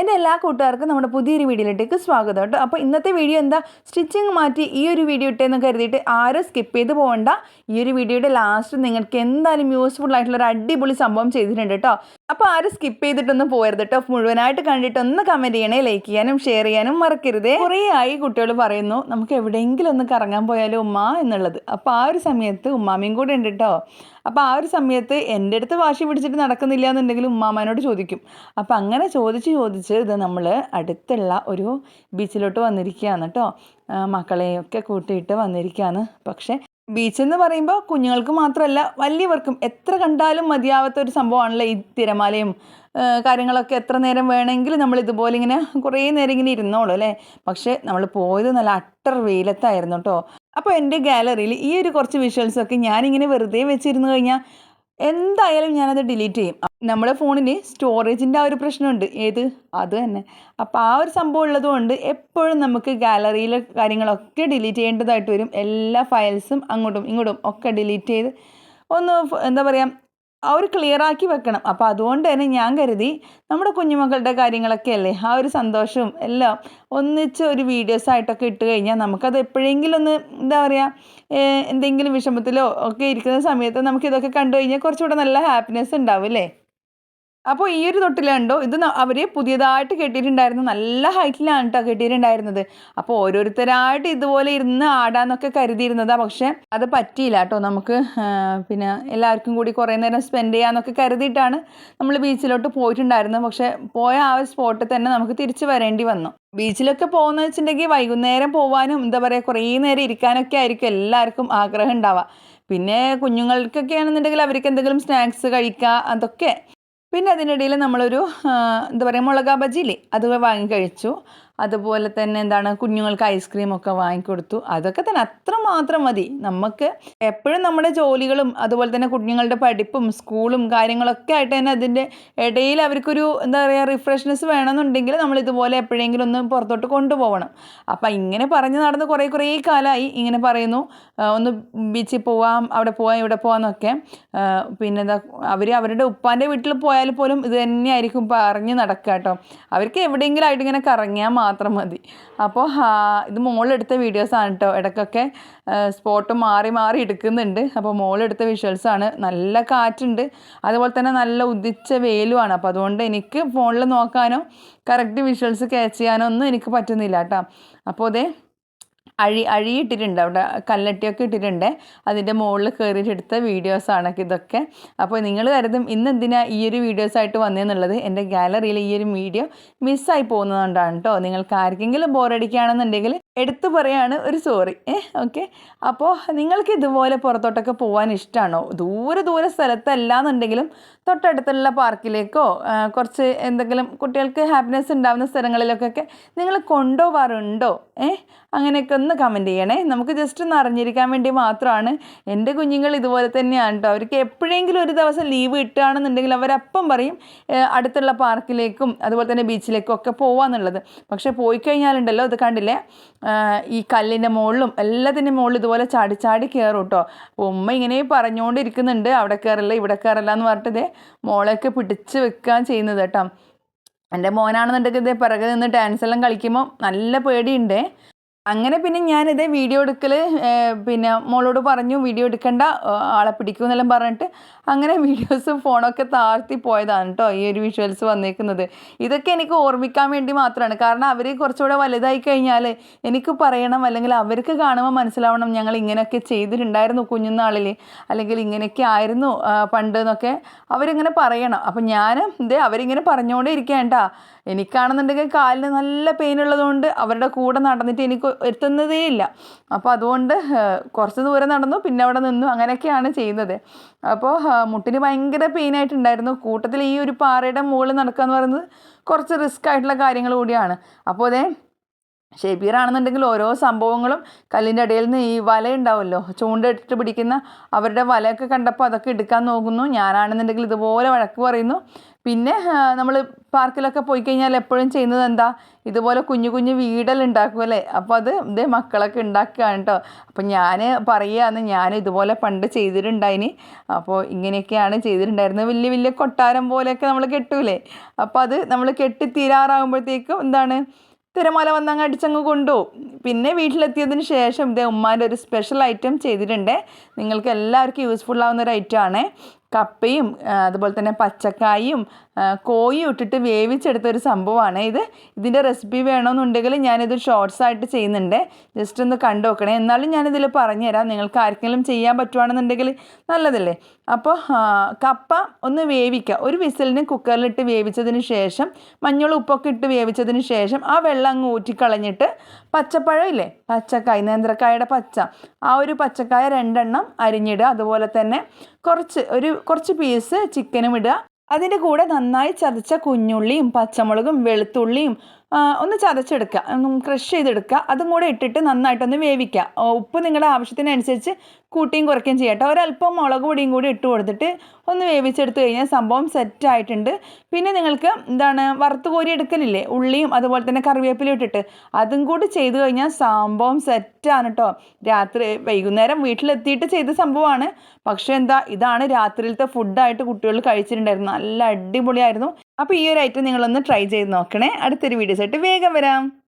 എന്റെ എല്ലാ കൂട്ടുകാർക്കും നമ്മുടെ പുതിയൊരു വീഡിയോയിലേക്ക് സ്വാഗതം കേട്ടോ. അപ്പോൾ ഇന്നത്തെ വീഡിയോ എന്താ? സ്റ്റിച്ചിങ് മാറ്റി ഈ ഒരു വീഡിയോ ഇട്ടേന്ന് കരുതിയിട്ട് ആരും സ്കിപ്പ് ചെയ്ത് പോകണ്ട ഈ ഒരു വീഡിയോയുടെ ലാസ്റ്റ് നിങ്ങൾക്ക് എന്തായാലും യൂസ്ഫുൾ ആയിട്ടുള്ള ഒരു അടിപൊളി സംഭവം ചെയ്തിട്ടുണ്ട് കേട്ടോ. അപ്പോൾ ആരും സ്കിപ്പ് ചെയ്തിട്ടൊന്നും പോകരുത് കേട്ടോ. മുഴുവനായിട്ട് കണ്ടിട്ട് ഒന്ന് കമന്റ് ചെയ്യണേ ലൈക്ക് ചെയ്യാനും ഷെയർ ചെയ്യാനും മറക്കരുത്. കുറേ ആയി കുട്ടികൾ പറയുന്നു നമുക്ക് എവിടെയെങ്കിലും ഒന്ന് കറങ്ങാൻ പോയാലും ഉമ്മ? എന്നുള്ളത്. അപ്പോൾ ആ ഒരു സമയത്ത് ഉമ്മാമയും കൂടെ ഉണ്ട് കേട്ടോ. അപ്പോൾ ആ ഒരു സമയത്ത് എന്റെ അടുത്ത് വാശി പിടിച്ചിട്ട് നടക്കുന്നില്ല എന്നുണ്ടെങ്കിൽ ഉമ്മാമാനോട് ചോദിക്കും. അപ്പോൾ അങ്ങനെ ചോദിച്ച് ചോദിച്ച് ഇത് നമ്മൾ അടുത്തുള്ള ഒരു ബീച്ചിലോട്ട് വന്നിരിക്കുകയാണ് കേട്ടോ മക്കളെയൊക്കെ കൂട്ടിയിട്ട് വന്നിരിക്കുകയാണ്. പക്ഷേ ബീച്ച് എന്ന് പറയുമ്പോൾ കുഞ്ഞുങ്ങൾക്ക് മാത്രമല്ല വലിയവർക്കും എത്ര കണ്ടാലും മതിയാവാത്ത ഒരു സംഭവമാണല്ലോ ഈ തിരമാലയും കാര്യങ്ങളൊക്കെ എത്ര നേരം വേണമെങ്കിലും നമ്മൾ ഇതുപോലെ ഇങ്ങനെ കുറേ നേരം ഇങ്ങനെ ഇരുന്നോളൂ അല്ലേ? പക്ഷേ നമ്മൾ പോയത് നല്ല അട്ടർ വെയിലത്തായിരുന്നു കേട്ടോ അപ്പോൾ എന്റെ ഗാലറിയിൽ ഈ ഒരു കുറച്ച് വിഷ്വൽസൊക്കെ ഞാനിങ്ങനെ വെറുതെ വെച്ചിരുന്നു കഴിഞ്ഞാൽ എന്തായാലും ഞാനത് ഡിലീറ്റ് ചെയ്യും. നമ്മുടെ ഫോണിന് സ്റ്റോറേജിന്റെ ആ ഒരു പ്രശ്നമുണ്ട്. ഏത്? അത് തന്നെ. അപ്പോൾ ആ ഒരു സംഭവം ഉള്ളതുകൊണ്ട് എപ്പോഴും നമുക്ക് ഗാലറിയിലെ കാര്യങ്ങളൊക്കെ ഡിലീറ്റ് ചെയ്യേണ്ടതായിട്ട് വരും. എല്ലാ ഫയൽസും അങ്ങോട്ടും ഇങ്ങോട്ടും ഒക്കെ ഡിലീറ്റ് ചെയ്ത് ഒന്ന് എന്താ പറയുക അവർ ക്ലിയർ ആക്കി വെക്കണം. അപ്പോൾ അതുകൊണ്ട് തന്നെ ഞാൻ കരുതി നമ്മുടെ കുഞ്ഞുമക്കളുടെ കാര്യങ്ങളൊക്കെ അല്ലേ ആ ഒരു സന്തോഷവും എല്ലാം ഒന്നിച്ച് ഒരു വീഡിയോസ് ആയിട്ടൊക്കെ ഇട്ട് കഴിഞ്ഞാൽ നമുക്കത് എപ്പോഴെങ്കിലും ഒന്ന് എന്താ പറയുക എന്തെങ്കിലും വിഷമത്തിലോ ഒക്കെ ഇരിക്കുന്ന സമയത്ത് നമുക്കിതൊക്കെ കണ്ടു കഴിഞ്ഞാൽ കുറച്ചുകൂടെ നല്ല ഹാപ്പിനെസ് ഉണ്ടാവും അല്ലേ? അപ്പോൾ ഈ ഒരു തൊട്ടിലുണ്ടോ ഇത് അവർ പുതിയതായിട്ട് കെട്ടിയിട്ടുണ്ടായിരുന്നു നല്ല ഹൈറ്റിലാണ് കേട്ടോ കെട്ടിയിട്ടുണ്ടായിരുന്നത്. അപ്പോൾ ഓരോരുത്തരായിട്ട് ഇതുപോലെ ഇരുന്ന് ആടാന്നൊക്കെ കരുതിയിരുന്നതാണ് പക്ഷേ അത് പറ്റിയില്ല കേട്ടോ നമുക്ക്. പിന്നെ എല്ലാവർക്കും കൂടി കുറേ നേരം സ്പെൻഡ് ചെയ്യാമെന്നൊക്കെ കരുതിയിട്ടാണ് നമ്മൾ ബീച്ചിലോട്ട് പോയിട്ടുണ്ടായിരുന്നത്. പക്ഷേ പോയ ആ ഒരു സ്പോട്ടിൽ തന്നെ നമുക്ക് തിരിച്ചു വരേണ്ടി വന്നു. ബീച്ചിലൊക്കെ പോകുന്ന വെച്ചിട്ടുണ്ടെങ്കിൽ വൈകുന്നേരം പോകാനും എന്താ പറയുക കുറേ നേരം ഇരിക്കാനൊക്കെ ആയിരിക്കും എല്ലാവർക്കും ആഗ്രഹം ഉണ്ടാവുക. പിന്നെ കുഞ്ഞുങ്ങൾക്കൊക്കെ ആണെന്നുണ്ടെങ്കിൽ അവർക്ക് എന്തെങ്കിലും സ്നാക്സ് കഴിക്കുക അതൊക്കെ. പിന്നെ അതിനിടയിൽ നമ്മളൊരു എന്താ പറയുക മുളകാ ഇല്ലേ അത് വാങ്ങി കഴിച്ചു. അതുപോലെ തന്നെ എന്താണ് കുഞ്ഞുങ്ങൾക്ക് ഐസ്ക്രീം ഒക്കെ വാങ്ങിക്കൊടുത്തു. അതൊക്കെ തന്നെ അത്ര മാത്രം മതി. നമുക്ക് എപ്പോഴും നമ്മുടെ ജോലികളും അതുപോലെ തന്നെ കുഞ്ഞുങ്ങളുടെ പഠിപ്പും സ്കൂളും കാര്യങ്ങളൊക്കെ ആയിട്ട് തന്നെ അതിന്റെ ഇടയിൽ അവർക്കൊരു എന്താ പറയുക റിഫ്രഷ്നെസ് വേണമെന്നുണ്ടെങ്കിൽ നമ്മൾ ഇതുപോലെ എപ്പോഴെങ്കിലും ഒന്ന് പുറത്തോട്ട് കൊണ്ടുപോകണം അപ്പം ഇങ്ങനെ പറഞ്ഞ് നടന്ന് കുറേ കുറേ കാലമായി ഇങ്ങനെ പറയുന്നു. ഒന്ന് ബീച്ചിൽ പോവാം അവിടെ പോവാം ഇവിടെ പോവാമെന്നൊക്കെ പിന്നെ എന്താ അവർ അവരുടെ ഉപ്പാന്റെ വീട്ടിൽ പോയാൽ പോലും ഇത് തന്നെയായിരിക്കും പറഞ്ഞ് നടക്കുക കേട്ടോ അവർക്ക് എവിടെയെങ്കിലും ആയിട്ട് ഇങ്ങനെ കറങ്ങിയാൽ മാത്രം മതി. അപ്പോൾ ഇത് മോളെടുത്ത വീഡിയോസാണ് കേട്ടോ ഇടയ്ക്കൊക്കെ സ്പോട്ട് മാറി മാറി എടുക്കുന്നുണ്ട്. അപ്പോൾ മോളെടുത്ത വിഷ്വൽസാണ്. നല്ല കാറ്റുണ്ട്. അതുപോലെ തന്നെ നല്ല ഉദിച്ച വെയിലുമാണ്. അപ്പോൾ അതുകൊണ്ട് എനിക്ക് ഫോണിൽ നോക്കാനോ കറക്റ്റ് വിഷ്വൽസ് ക്യാച്ച് ചെയ്യാനോ ഒന്നും എനിക്ക് പറ്റുന്നില്ല കേട്ടോ അപ്പോൾ അതേ അഴി അഴി ഇട്ടിട്ടുണ്ട് അവിടെ കല്ലട്ടിയൊക്കെ ഇട്ടിട്ടുണ്ട്. അതിന്റെ മുകളിൽ കയറിയിട്ടെടുത്ത വീഡിയോസാണ് ഇതൊക്കെ. അപ്പോൾ നിങ്ങൾ കരുതും ഇന്ന് എന്തിനാണ് ഈ ഒരു വീഡിയോസായിട്ട് വന്നതെന്നുള്ളത് എന്റെ ഗാലറിയിൽ ഈ ഒരു വീഡിയോ മിസ്സായി പോകുന്നതുകൊണ്ടാണ് കേട്ടോ നിങ്ങൾക്ക് ആർക്കെങ്കിലും ബോറടിക്കുകയാണെന്നുണ്ടെങ്കിൽ എടുത്തു പറയാണ് ഒരു സോറി ഏ ഓക്കെ അപ്പോൾ നിങ്ങൾക്ക് ഇതുപോലെ പുറത്തോട്ടൊക്കെ പോകാൻ ഇഷ്ടമാണോ ദൂരെ ദൂരെ സ്ഥലത്തല്ല എന്നുണ്ടെങ്കിലും തൊട്ടടുത്തുള്ള പാർക്കിലേക്കോ കുറച്ച് എന്തെങ്കിലും കുട്ടികൾക്ക് ഹാപ്പിനെസ് ഉണ്ടാകുന്ന സ്ഥലങ്ങളിലൊക്കെ നിങ്ങൾ കൊണ്ടുപോകാറുണ്ടോ ഏ അങ്ങനെയൊക്കെ ഒന്ന് കമന്റ് ചെയ്യണേ. നമുക്ക് ജസ്റ്റ് ഒന്ന് അറിഞ്ഞിരിക്കാൻ വേണ്ടി മാത്രമാണ് എന്റെ കുഞ്ഞുങ്ങൾ ഇതുപോലെ തന്നെയാണ് കേട്ടോ അവർക്ക് എപ്പോഴെങ്കിലും ഒരു ദിവസം ലീവ് കിട്ടുകയാണെന്നുണ്ടെങ്കിൽ അവരപ്പം പറയും അടുത്തുള്ള പാർക്കിലേക്കും അതുപോലെ തന്നെ ബീച്ചിലേക്കും ഒക്കെ പോവാന്നുള്ളത്. പക്ഷേ പോയി കഴിഞ്ഞാലുണ്ടല്ലോ ഇത് കണ്ടില്ലേ? ഈ കല്ലിന്റെ മുകളിലും എല്ലാത്തിന്റെ മുകളിലും ഇതുപോലെ ചാടി ചാടി കയറും കേട്ടോ ഉമ്മ ഇങ്ങനെ പറഞ്ഞുകൊണ്ടിരിക്കുന്നുണ്ട്. അവിടെ കയറില്ല ഇവിടെ കയറില്ല എന്ന് പറഞ്ഞിട്ട് മോളെയൊക്കെ പിടിച്ച് വെക്കാൻ ചെയ്യുന്നത് കേട്ടോ. എന്റെ മോനാണെന്നുണ്ടെങ്കിൽ ഇതേ പിറകെ നിന്ന് ഡാൻസ് എല്ലാം കളിക്കുമ്പോൾ നല്ല പേടിയുണ്ട്. അങ്ങനെ പിന്നെ ഞാനിത് വീഡിയോ എടുക്കൽ പിന്നെ മോളോട് പറഞ്ഞു വീഡിയോ എടുക്കണ്ട ആളെ പിടിക്കും എന്നെല്ലാം പറഞ്ഞിട്ട് അങ്ങനെ വീഡിയോസ് ഫോണൊക്കെ താഴ്ത്തി പോയതാണ് കേട്ടോ ഈ ഒരു വിഷ്വൽസ് വന്നേക്കുന്നത്. ഇതൊക്കെ എനിക്ക് ഓർമ്മിക്കാൻ വേണ്ടി മാത്രമാണ്. കാരണം അവർ കുറച്ചുകൂടെ വലുതായി കഴിഞ്ഞാൽ എനിക്ക് പറയണം അല്ലെങ്കിൽ അവർക്ക് കാണുമ്പോൾ മനസ്സിലാവണം ഞങ്ങൾ ഇങ്ങനെയൊക്കെ ചെയ്തിട്ടുണ്ടായിരുന്നു കുഞ്ഞുനാളിൽ അല്ലെങ്കിൽ ഇങ്ങനെയൊക്കെ ആയിരുന്നു പണ്ട് എന്നൊക്കെ അവരിങ്ങനെ പറയണം. അപ്പം ഞാൻ ഇത് അവരിങ്ങനെ പറഞ്ഞുകൊണ്ടേ ഇരിക്കേണ്ട എനിക്കാണെന്നുണ്ടെങ്കിൽ കാലിന് നല്ല പെയിൻ ഉള്ളതുകൊണ്ട് അവരുടെ കൂടെ നടന്നിട്ട് എനിക്ക് എത്തുന്നതേ ഇല്ല. അപ്പോൾ അതുകൊണ്ട് കുറച്ച് ദൂരം നടന്നു പിന്നെ അവിടെ നിന്നു. അങ്ങനെയൊക്കെയാണ് ചെയ്യുന്നത്. അപ്പോൾ മുട്ടിന് ഭയങ്കര പെയിൻ ആയിട്ടുണ്ടായിരുന്നു. കൂട്ടത്തിൽ ഈ ഒരു പാറയുടെ മുകളിൽ നടക്കുക എന്ന് പറയുന്നത് കുറച്ച് റിസ്ക് ആയിട്ടുള്ള കാര്യങ്ങൾ കൂടിയാണ്. അപ്പോൾ അതേ ഷെബീറാണെന്നുണ്ടെങ്കിൽ ഓരോ സംഭവങ്ങളും കല്ലിന്റെ ഇടയിൽ നിന്ന് ഈ വല ഉണ്ടാവുമല്ലോ ചൂണ്ടിട്ട് പിടിക്കുന്ന അവരുടെ വലയൊക്കെ കണ്ടപ്പോൾ അതൊക്കെ എടുക്കാൻ നോക്കുന്നു. ഞാനാണെന്നുണ്ടെങ്കിൽ ഇതുപോലെ വഴക്ക് പറയുന്നു. പിന്നെ നമ്മൾ പാർക്കിലൊക്കെ പോയി കഴിഞ്ഞാൽ എപ്പോഴും ചെയ്യുന്നത് എന്താ? ഇതുപോലെ കുഞ്ഞു കുഞ്ഞു വീടെല്ലാം ഉണ്ടാക്കും അല്ലേ? അപ്പോൾ അത് ഇതേ മക്കളൊക്കെ ഉണ്ടാക്കുകയാണ് കേട്ടോ. അപ്പോൾ ഞാൻ പറയുകയാണ് ഞാൻ ഇതുപോലെ പണ്ട് ചെയ്തിട്ടുണ്ടായിന്. അപ്പോൾ ഇങ്ങനെയൊക്കെയാണ് ചെയ്തിട്ടുണ്ടായിരുന്നത്. വലിയ വലിയ കൊട്ടാരം പോലെയൊക്കെ നമ്മൾ കെട്ടൂലേ? അപ്പോൾ അത് നമ്മൾ കെട്ടി തീരാറാകുമ്പോഴത്തേക്കും എന്താണ്? തിരമാല വന്നങ്ങ് അടിച്ചങ്ങ് കൊണ്ടുപോകും പിന്നെ വീട്ടിലെത്തിയതിന് ശേഷം ഇതേ ഉമ്മാന്റെ ഒരു സ്പെഷ്യൽ ഐറ്റം ചെയ്തിട്ടുണ്ട്. നിങ്ങൾക്ക് എല്ലാവർക്കും യൂസ്ഫുൾ ആവുന്ന ഒരു ഐറ്റം ആണ്. കപ്പയും അതുപോലെ തന്നെ പച്ചക്കായും കോയും ഇട്ടിട്ട് വേവിച്ചെടുത്ത ഒരു സംഭവമാണ്. ഇത് ഇതിന്റെ റെസിപ്പി വേണമെന്നുണ്ടെങ്കിൽ ഞാനിത് ഷോർട്സ് ആയിട്ട് ചെയ്യുന്നുണ്ട്. ജസ്റ്റ് ഒന്ന് കണ്ടു നോക്കണേ. എന്നാലും ഞാനിതിൽ പറഞ്ഞുതരാം. നിങ്ങൾക്ക് ആർക്കെങ്കിലും ചെയ്യാൻ പറ്റുവാണെന്നുണ്ടെങ്കിൽ നല്ലതല്ലേ? അപ്പോൾ കപ്പ ഒന്ന് വേവിക്കുക. ഒരു വിസിലിന് കുക്കറിലിട്ട് വേവിച്ചതിന് ശേഷം മഞ്ഞളും ഉപ്പൊക്കെ ഇട്ട് വേവിച്ചതിന് ശേഷം ആ വെള്ളം അങ്ങ് ഊറ്റിക്കളഞ്ഞിട്ട് പച്ചപ്പഴം ഇല്ലേ? പച്ചക്കായ നേന്ത്രക്കായയുടെ പച്ച. ആ ഒരു പച്ചക്കായ രണ്ടെണ്ണം അരിഞ്ഞിടുക. അതുപോലെ തന്നെ കുറച്ച് ഒരു കുറച്ച് പീസ് ചിക്കനും ഇടുക. അതിന്റെ കൂടെ നന്നായി ചതച്ച കുഞ്ഞുള്ളിയും പച്ചമുളകും വെളുത്തുള്ളിയും ഒന്ന് ചതച്ചെടുക്കുക ഒന്ന് ക്രഷ് ചെയ്തെടുക്കുക അതും കൂടെ ഇട്ടിട്ട് നന്നായിട്ടൊന്ന് വേവിക്കുക ഉപ്പ് നിങ്ങളുടെ ആവശ്യത്തിനനുസരിച്ച് കൂട്ടിയും കുറയ്ക്കുകയും ചെയ്യാം കേട്ടോ. ഒരല്പം മുളക് പൊടിയും കൂടി ഇട്ട് കൊടുത്തിട്ട് ഒന്ന് വേവിച്ചെടുത്ത് കഴിഞ്ഞാൽ സംഭവം സെറ്റ് ആയിട്ടുണ്ട്. പിന്നെ നിങ്ങൾക്ക് എന്താണ് വറുത്ത് കോരി എടുക്കലില്ലേ? ഉള്ളിയും അതുപോലെ തന്നെ കറിവേപ്പിലും ഇട്ടിട്ട് അതും കൂടി ചെയ്ത് കഴിഞ്ഞാൽ സംഭവം സെറ്റാണ് കേട്ടോ. രാത്രി വൈകുന്നേരം വീട്ടിലെത്തിയിട്ട് ചെയ്ത സംഭവമാണ്. പക്ഷേ എന്താ ഇതാണ് രാത്രിയിലത്തെ ഫുഡായിട്ട് കുട്ടികൾ കഴിച്ചിട്ടുണ്ടായിരുന്നു നല്ല അടിപൊളിയായിരുന്നു. അപ്പോൾ ഈ ഒരു ഐറ്റം നിങ്ങളൊന്ന് ട്രൈ ചെയ്ത് നോക്കണേ. അടുത്തൊരു വീഡിയോസായിട്ട് വേഗം വരാം.